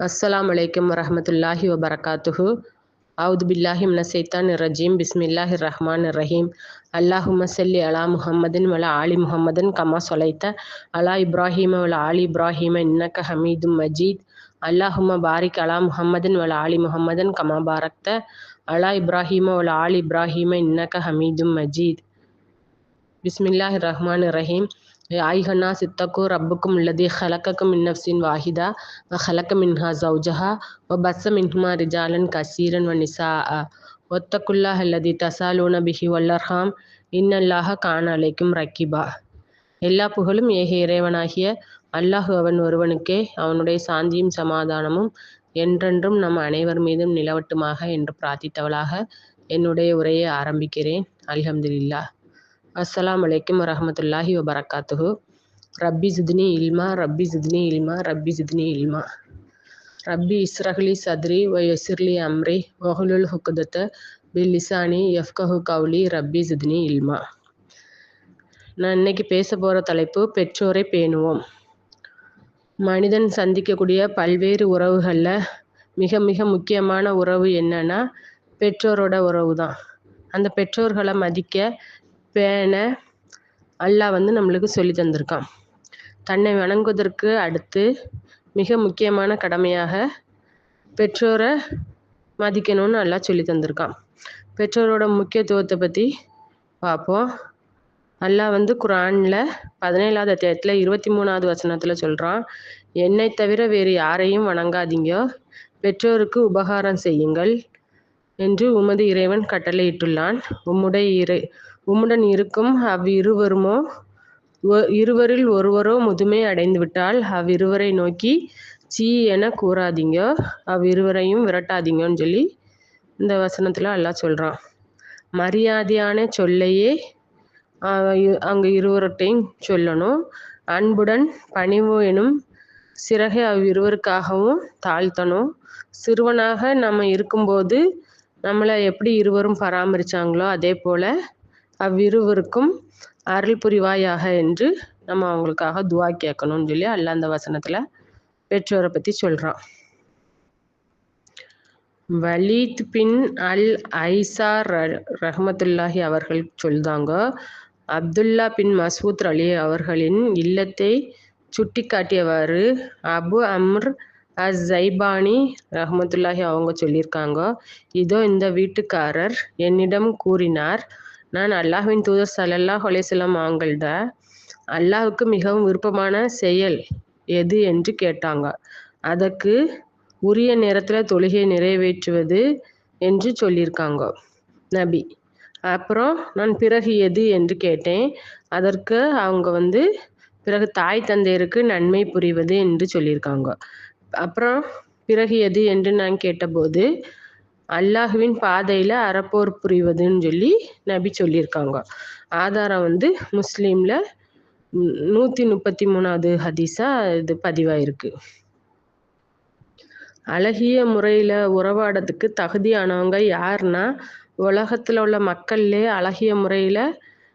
அஸ்ஸலாமு வலைக்கம் வரமத்துல்லாஹி வபரகாத்துஹு அவுது பில்லாஹி மின சைத்தான் ரஜீம் பிஸ்மில்லாஹி ரஹ்மான் ரஹீம் அல்லாஹும சல்லி அலா முஹம்மதின் வல ஆலி முஹம்மதின் கமா சொலைத்த அலா இப்ராஹீம வல ஆலி இப்ராஹிம இன்னக்க ஹமீதும் மஜீத் அல்லாஹும பாரிக் அலா முஹம்மதின் வல ஆலி முஹம்மதன் கமா பாரக்த அலா இப்ராஹிம வல ஆலி இப்ராஹிம இன்னக்க ஹமீதும் மஜீத் பிஸ்மில்லாஹி ரஹ்மான் ரஹீம் ஆய்கனா சித்தக்கு ரப்புக்கும் உள்ளது ஹலக்கக்கும் மின்னஃப்சின் வாஹிதா வ ஹலக்க மின்ஹா ஜவுஜஹா வ பஸ்ஸ மின்ஹுமா ரிஜாலன் கசீரன் வ நிசா ஒத்தக்குல்லாஹ் அல்லதி தசாலூன பிஹி வல்லர்ஹாம் இன்னல்லாக காண அலைக்கும் ரக்கிபா எல்லா புகழும் ஏக இறைவனாகிய அல்லாஹு அவன் ஒருவனுக்கே அவனுடைய சாந்தியும் சமாதானமும் என்றென்றும் நம் அனைவர் மீதும் நிலவட்டுமாக என்று பிரார்த்தித்தவளாக என்னுடைய உரையை ஆரம்பிக்கிறேன் அல்ஹம்துலில்லா அஸ்ஸலாம் வலைக்கம் வரமத்துல்லாஹி வபரகாத்துஹு. ரப்பி ஜிதினி இல்மா ரப்பி ஜிதினி இல்மா ரப்பி ஜிதினி இல்மா. ரப்பி இஸ்ரஹ்லி சத்ரி வ யசிர்லி அம்ரி வஹுலுல் ஹுக்குதத்த பில் லிசானி எஃப்கஹு கவுலி ரப்பி ஜிதினி இல்மா. நான் இன்னைக்கு பேச போகிற தலைப்பு பெற்றோரை பேணுவோம். மனிதன் சந்திக்கக்கூடிய பல்வேறு உறவுகளில் மிக மிக முக்கியமான உறவு என்னன்னா பெற்றோரோட உறவு தான் அந்த பெற்றோர்களை மதிக்க பேண அல்லாஹ் வந்து நம்மளுக்கு சொல்லி தந்திருக்கான். தன்னை வணங்குவதற்கு அடுத்து மிக முக்கியமான கடமையாக பெற்றோரை மதிக்கணும்னு நல்லா சொல்லி தந்திருக்கான். பெற்றோரோட முக்கியத்துவத்தை பற்றி பார்ப்போம். அல்லாஹ் வந்து குரானில் பதினேழாவது அத்தியாயத்தில் இருபத்தி மூணாவது வசனத்தில் சொல்கிறான் என்னை தவிர வேறு யாரையும் வணங்காதீங்க. பெற்றோருக்கு உபகாரம் செய்யுங்கள் என்று உமது இறைவன் கட்டளையிட்டுள்ளான். உம்முடைய இறை உம்முடன் இருக்கும் அவ்விருவருமோ இருவரில் ஒருவரோ முதுமை அடைந்து விட்டால் அவ்விருவரை நோக்கி சீ என கூறாதீங்க அவ்விருவரையும் விரட்டாதீங்கன்னு சொல்லி இந்த வசனத்தில் எல்லாம் சொல்கிறான் மரியாதையான சொல்லையே அங்கே இருவர்கிட்டையும் சொல்லணும். அன்புடன் பணிவு எனும் சிறகை அவ்விருவருக்காகவும் தாழ்த்தணும். சிறுவனாக நம்ம இருக்கும்போது நம்மளை எப்படி இருவரும் பராமரித்தாங்களோ அதே போல் அவ்விருவருக்கும் அருள் புரிவாயாக என்று நம்ம அவங்களுக்காக துவா கேட்கணும்னு சொல்லி அல்ல அந்த வசனத்தில் பெற்றோரை பற்றி சொல்கிறான் வலீத் பின் அல் ஐசா ரஹமத்துல்லாஹி அவர்கள் சொல்தாங்க அப்துல்லா பின் மசூத் அலி அவர்களின் இல்லத்தை சுட்டி காட்டியவாறு அபு அம்ர் அஸ் ஜைபானி ரஹமத்துல்லாஹி அவங்க சொல்லியிருக்காங்க. இதோ இந்த வீட்டுக்காரர் என்னிடம் கூறினார் நான் அல்லாஹ்வின் தூதர் சல்லல்லாஹ் அலேசல்லாம் அவங்கள்ட அல்லாஹுக்கு மிகவும் விருப்பமான செயல் எது என்று கேட்டாங்க. அதற்கு உரிய நேரத்தில் தொழுகையை நிறைவேற்றுவது என்று சொல்லியிருக்காங்க. நபி. அப்புறம் நான் பிறகு எது என்று கேட்டேன். அதற்கு அவங்க வந்து பிறகு தாய் தந்தையருக்கு நன்மை புரிவது என்று சொல்லியிருக்காங்க. அப்புறம் பிறகு எது என்று நான் கேட்டபோது அல்லாஹுவின் பாதையில் அறப்போர் புரிவதுன்னு சொல்லி நபி சொல்லியிருக்காங்க. ஆதாரம் வந்து முஸ்லீமில் நூற்றி முப்பத்தி மூணாவது ஹதீஸாக இது பதிவாயிருக்கு. அழகிய முறையில் உறவாடத்துக்கு தகுதியானவங்க யாருன்னா உலகத்தில் உள்ள மக்கள்லே அழகிய முறையில்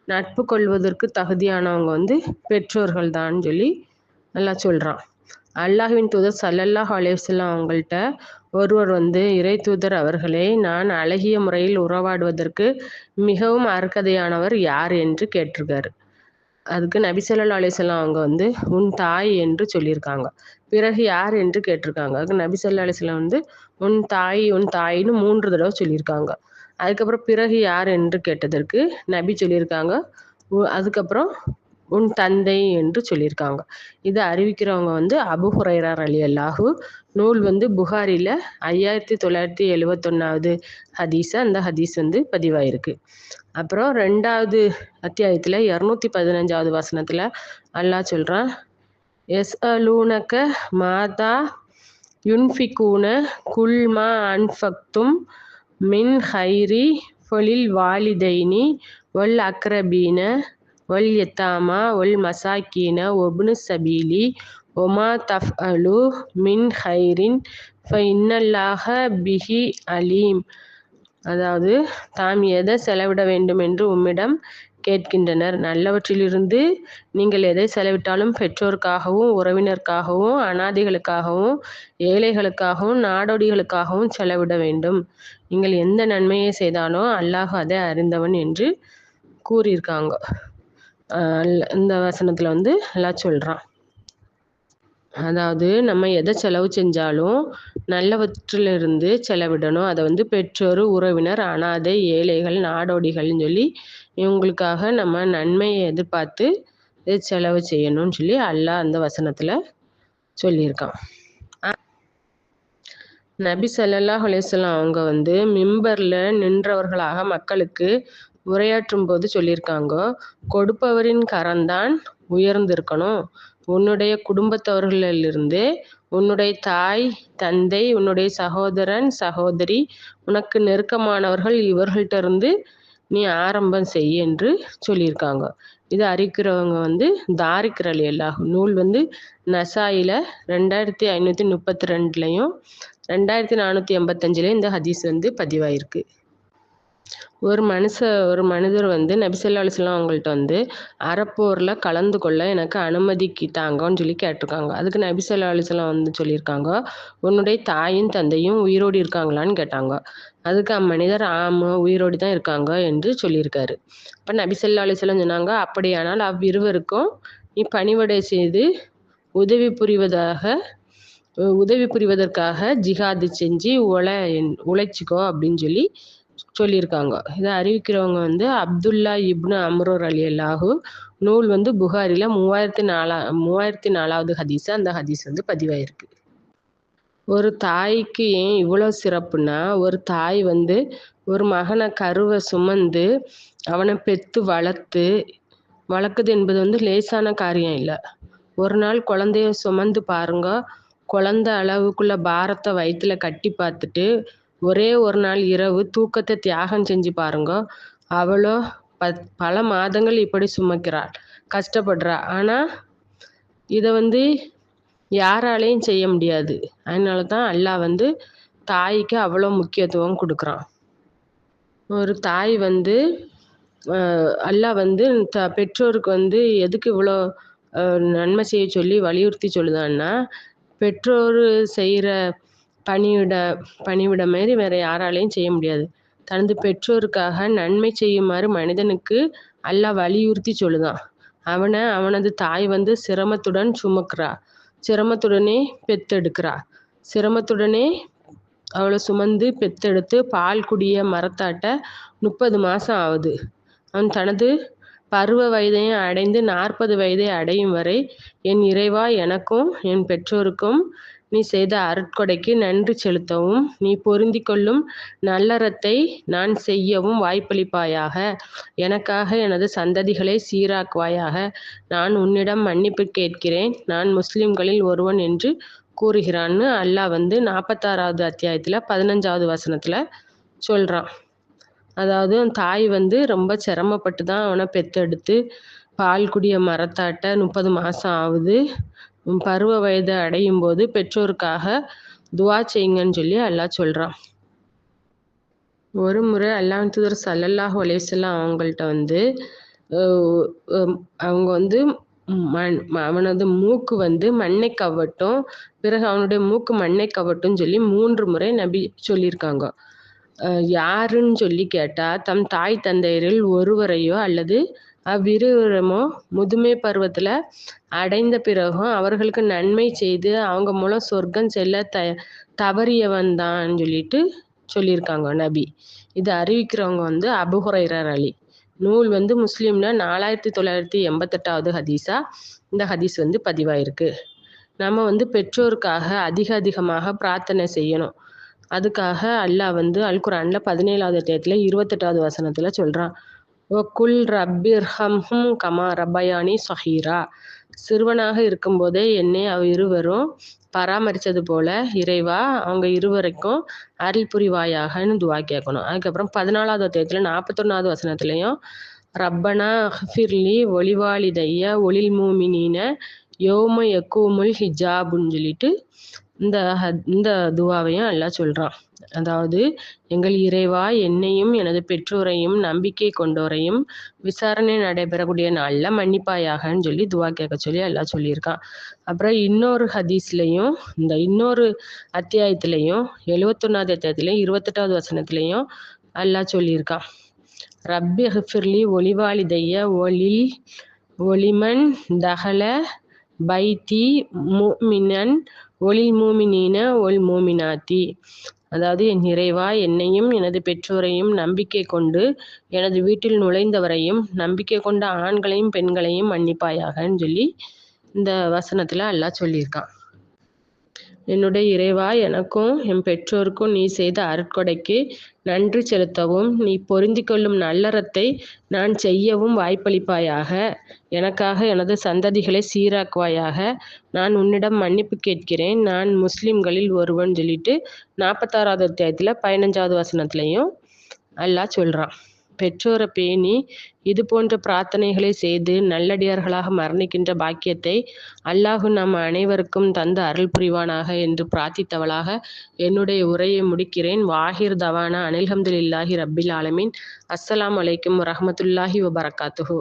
நட்பு கொள்வதற்கு தகுதியானவங்க வந்து பெற்றோர்கள் தான் சொல்லி நல்லா சொல்கிறான் அல்லாஹுவின் தூதர் சல்லல்லாஹ் அலேவல்லாம் அவங்கள்ட்ட ஒருவர் வந்து இறை தூதர் அவர்களே நான் அழகிய முறையில் உறவாடுவதற்கு மிகவும் அருகதையானவர் யார் என்று கேட்டிருக்காரு. அதுக்கு நபிசல்லா அலிசல்லாம் அவங்க வந்து உன் தாய் என்று சொல்லியிருக்காங்க. பிறகு யார் என்று கேட்டிருக்காங்க. அதுக்கு நபிசல்லா அலிசல்லாம் வந்து உன் தாய் உன் தாயின்னு மூன்று தடவை சொல்லியிருக்காங்க. அதுக்கப்புறம் பிறகு யார் என்று கேட்டதற்கு நபி சொல்லியிருக்காங்க. அதுக்கப்புறம் உன் தந்தை என்று சொல்லியிருக்காங்க. இதை அறிவிக்கிறவங்க வந்து அபு ஹுரைரார் அலி அல்லாஹு நூல் வந்து புகாரில் ஐயாயிரத்தி தொள்ளாயிரத்தி எழுவத்தொன்னாவது ஹதீஸை அந்த ஹதீஸ் வந்து பதிவாயிருக்கு. அப்புறம் ரெண்டாவது அத்தியாயத்தில் இரநூத்தி பதினஞ்சாவது வசனத்தில் அல்லாஹ் சொல்கிறான் எஸ் அலூனக்க மாதா யுன்ஃபிகூன குல்மா அன்ஃபக்தும் மின் ஹைரி ஃபொலில் வாலிதைனி ஒல் அக்ரபீன ஒல் எத்தாமா ஒல் மசாக்கீன ஒபுனு சபீலி ஒமா தஃப் அலு மின் ஹைரின் ஃப இன்னல்லாஹ பிஹி அலீம். அதாவது தாம் எதை செலவிட வேண்டும் என்று உம்மிடம் கேட்கின்றனர். நல்லவற்றிலிருந்து நீங்கள் எதை செலவிட்டாலும் பெற்றோருக்காகவும் உறவினருக்காகவும் அனாதைகளுக்காகவும் ஏழைகளுக்காகவும் நாடோடிகளுக்காகவும் செலவிட வேண்டும். நீங்கள் எந்த நன்மையை செய்தாலும் அல்லாஹ் அதை அறிந்தவன் என்று கூறியிருக்காங்க. இந்த வசனத்தில் வந்து எல்லாம் சொல்கிறான் அதாவது நம்ம எதை செலவு செஞ்சாலும் நல்லவற்றிலிருந்து செலவிடணும். அதை வந்து பெற்றோர் உறவினர் அனாதை ஏழைகள் நாடோடிகள்னு சொல்லி இவங்களுக்காக நம்ம நன்மையை எதிர்பார்த்து செலவு செய்யணும்னு சொல்லி அல்லா அந்த வசனத்தில் சொல்லியிருக்கான். நபி சல்லல்லாஹ் அலிஸ்லாம் அவங்க வந்து மிம்பரில் நின்றவர்களாக மக்களுக்கு உரையாற்றும் போது சொல்லியிருக்காங்க கொடுப்பவரின் கரம்தான் உயர்ந்திருக்கணும். உன்னுடைய குடும்பத்தவர்களிலிருந்து உன்னுடைய தாய் தந்தை உன்னுடைய சகோதரன் சகோதரி உனக்கு நெருக்கமானவர்கள் இவர்கள்ட்ட இருந்து நீ ஆரம்பம் செய் என்று சொல்லியிருக்காங்க. இது அறிக்கிறவங்க வந்து தாரிக்கிறல் எல்லாகும் நூல் வந்து நசாயில ரெண்டாயிரத்தி ஐநூற்றி முப்பத்தி ரெண்டுலையும் ரெண்டாயிரத்தி நானூற்றி எண்பத்தஞ்சிலையும் இந்த ஹதீஸ் வந்து பதிவாயிருக்கு. ஒரு மனுஷ ஒரு மனிதர் வந்து நபிசல்லா அலிஸ்லாம் அவங்கள்ட்ட வந்து அறப்போரில் கலந்து கொள்ள எனக்கு அனுமதிக்கிட்டாங்கன்னு சொல்லி கேட்டிருக்காங்க. அதுக்கு நபிசல்லா அலிஸ்லாம் வந்து சொல்லியிருக்காங்க உன்னுடைய தாயும் தந்தையும் உயிரோடு இருக்காங்களான்னு கேட்டாங்க. அதுக்கு அம்மனிதர் ஆமாம் உயிரோடு தான் இருக்காங்க என்று சொல்லியிருக்காரு. இப்போ நபிசல்லா அலிஸ்லாம் சொன்னாங்க அப்படியானால் அவ்விருவருக்கும் நீ பணிவடை செய்து உதவி புரிவதாக உதவி புரிவதற்காக ஜிஹாது செஞ்சு உழை உழைச்சிக்கோ அப்படின்னு சொல்லி சொல்லியிருக்காங்க. இதை அறிவிக்கிறவங்க வந்து அப்துல்லா இப்னு அம்ரோர் அலி அல்லாஹு நூல் வந்து புகாரில் மூவாயிரத்தி நாலா மூவாயிரத்தி நாலாவது ஹதீஸ் அந்த ஹதீஸ் வந்து பதிவாயிருக்கு. ஒரு தாய்க்கு ஏன் இவ்வளோ சிறப்புனா ஒரு தாய் வந்து ஒரு மகனை கருவை சுமந்து அவனை பெற்று வளர்த்து வளர்க்குது என்பது வந்து லேசான காரியம் இல்லை. ஒரு நாள் குழந்தைய சுமந்து பாருங்க குழந்த அளவுக்குள்ள பாரத்தை வயிற்றுல கட்டி பார்த்துட்டு ஒரே ஒரு நாள் இரவு தூக்கத்தை தியாகம் செஞ்சு பாருங்க. அவளோ ப பல மாதங்கள் இப்படி சுமக்கிறாள். கஷ்டப்படுறா. ஆனால் இதை வந்து யாராலையும் செய்ய முடியாது. அதனால தான் அல்லாஹ் வந்து தாய்க்கு அவ்வளோ முக்கியத்துவம் கொடுக்குறான். ஒரு தாய் வந்து அல்லாஹ் வந்து த பெற்றோருக்கு வந்து எதுக்கு இவ்வளோ நன்மை செய்ய சொல்லி வலியுறுத்தி சொல்லுதான்னா பெற்றோர் செய்கிற பணிவிட பணிவிட மாரி வேற யாராலையும் செய்ய முடியாது. தனது பெற்றோருக்காக நன்மை செய்யுமாறு மனிதனுக்கு அல்லாஹ் வலியுறுத்தி சொல்லுதான். அவனை அவனது தாய் வந்து சிரமத்துடன் சுமக்கிறா. சிரமத்துடனே பெத்தெடுக்கிறா. சிரமத்துடனே அவளை சுமந்து பெத்தெடுத்து பால் குடிய மரத்தாட்ட முப்பது மாதம் ஆகுது. அவன் தனது பருவ வயதையும் அடைந்து நாற்பது வயதை அடையும் வரை என் இறைவா எனக்கும் என் பெற்றோருக்கும் நீ செய்த அருட்கொடைக்கு நன்றி செலுத்தவும். நீ பொருந்தி கொள்ளும் நல்லறத்தை நான் செய்யவும் வாய்ப்பளிப்பாயாக. எனக்காக எனது சந்ததிகளை சீராக்குவாயாக. நான் உன்னிடம் மன்னிப்பு கேட்கிறேன். நான் முஸ்லிம்களில் ஒருவன் என்று கூறுகிறான்னு அல்லாஹ் வந்து நாற்பத்தாறாவது அத்தியாயத்தில் பதினஞ்சாவது வசனத்தில் சொல்கிறான் அதாவது தாய் வந்து ரொம்ப சிரமப்பட்டு தான் அவனை பெத்தெடுத்து பால் குடிய மரத்தாட்ட முப்பது மாதம் ஆகுது. பருவ வயது அடையும் போது பெற்றோருக்காக துவா செய்யுங்கன்னு சொல்லி அல்லாஹ் சொல்கிறான் ஒரு முறை அல்லாஹ் தூதர் சல்லல்லாஹ் அலைவசல்லாம் அவங்கள்ட்ட வந்து அவங்க வந்து மண் அவனது மூக்கு வந்து மண்ணை கவட்டும் பிறகு அவனுடைய மூக்கு மண்ணை கவட்டும் சொல்லி மூன்று முறை நபி சொல்லியிருக்காங்க. யாருன்னு சொல்லி கேட்டால் தம் தாய் தந்தையரில் ஒருவரையோ அல்லது அவ்விருவரமோ முதுமை பருவத்தில் அடைந்த பிறகும் அவர்களுக்கு நன்மை செய்து அவங்க மூலம் சொர்க்கம் செல்ல த தவறியவன் தான் சொல்லிட்டு சொல்லியிருக்காங்க நபி. இது அறிவிக்கிறவங்க வந்து அபுஹுரைரர் அலி. நூல் வந்து முஸ்லீமில் நாலாயிரத்தி தொள்ளாயிரத்தி எண்பத்தெட்டாவது ஹதீஸா இந்த ஹதீஸ் வந்து பதிவாயிருக்கு. நம்ம வந்து பெற்றோருக்காக அதிக அதிகமாக பிரார்த்தனை செய்யணும். அதுக்காக அல்லாஹ் வந்து அல்குரான்ல பதினேழாவது அத்தியாயத்தில் இருபத்தெட்டாவது வசனத்தில் சொல்கிறான் குல் ரப்பிர்ஹம்ஹும் கமா ரபயானி சஹீரா. சிறுவனாக இருக்கும்போதே என்னை அவ இருவரும் பராமரித்தது போல இறைவா அவங்க இருவரைக்கும் அருள் புரிவாயாகன்னு துவா கேட்கணும் அதுக்கப்புறம் பதினாலாவது அத்தியாயத்தில் நாற்பத்தொன்னாவது வசனத்துலேயும் ரப்பனா ஹஃபிர்லி ஒளிவாளிதைய ஒளில் மூமினின யோம எக்கூமுல் ஹிஜாபுன்னு சொல்லிட்டு இந்த இந்த துவாவையும் எல்லாம் சொல்கிறான் அதாவது எங்கள் இறைவா என்னையும் எனது பெற்றோரையும் நம்பிக்கை கொண்டோரையும் விசாரணை நடைபெறக்கூடிய நாளில் மன்னிப்பாயாகன்னு சொல்லி துவா கேட்க சொல்லி எல்லாம் சொல்லியிருக்கான். அப்புறம் இன்னொரு ஹதீஸ்லையும் இந்த இன்னொரு அத்தியாயத்திலையும் எழுவத்தொன்னாவது அத்தியாயத்திலையும் இருபத்தெட்டாவது வசனத்திலையும் எல்லாம் சொல்லியிருக்கான். ரப்பி ஹிஃபிர்லி ஒளிவாளிதைய ஒளி ஒளிமன் தகல பைத்தி மூமினன் ஒளில் மூமினீன ஒல் மூமினாத்தி. அதாவது என் நிறைவா என்னையும் எனது பெற்றோரையும் நம்பிக்கை கொண்டு எனது வீட்டில் நுழைந்தவரையும் நம்பிக்கை கொண்ட ஆண்களையும் பெண்களையும் மன்னிப்பாயாகன்னு சொல்லி இந்த வசனத்தில் எல்லாம் சொல்லியிருக்கான். என்னுடைய இறைவா எனக்கும் என் பெற்றோருக்கும் நீ செய்த அருட்கொடைக்கு நன்றி செலுத்தவும் நீ பொருந்தி கொள்ளும் நல்லறத்தை நான் செய்யவும் வாய்ப்பளிப்பாயாக. எனக்காக எனது சந்ததிகளை சீராக்குவாயாக. நான் உன்னிடம் மன்னிப்பு கேட்கிறேன். நான் முஸ்லிம்களில் ஒருவன் சொல்லிட்டு நாற்பத்தாறாவது அத்தியாயத்தில் பதினஞ்சாவது வசனத்துலையும் அல்லாஹ் சொல்கிறான் பெற்றோரை பேணி இது போன்ற பிரார்த்தனைகளை செய்து நல்லடியார்களாக மரணிக்கின்ற பாக்கியத்தை அல்லாஹு நம் அனைவருக்கும் தந்து அருள் புரிவானாக என்று பிரார்த்தித்தவளாக என்னுடைய உரையை முடிக்கிறேன். வாஹிர் தவானா. அனில்ஹம்துல்லாஹி ரப்பில் ஆலமின். அஸ்ஸலாம் வலைக்கம் வரமத்துல்லாஹி வபரகாத்துஹூ.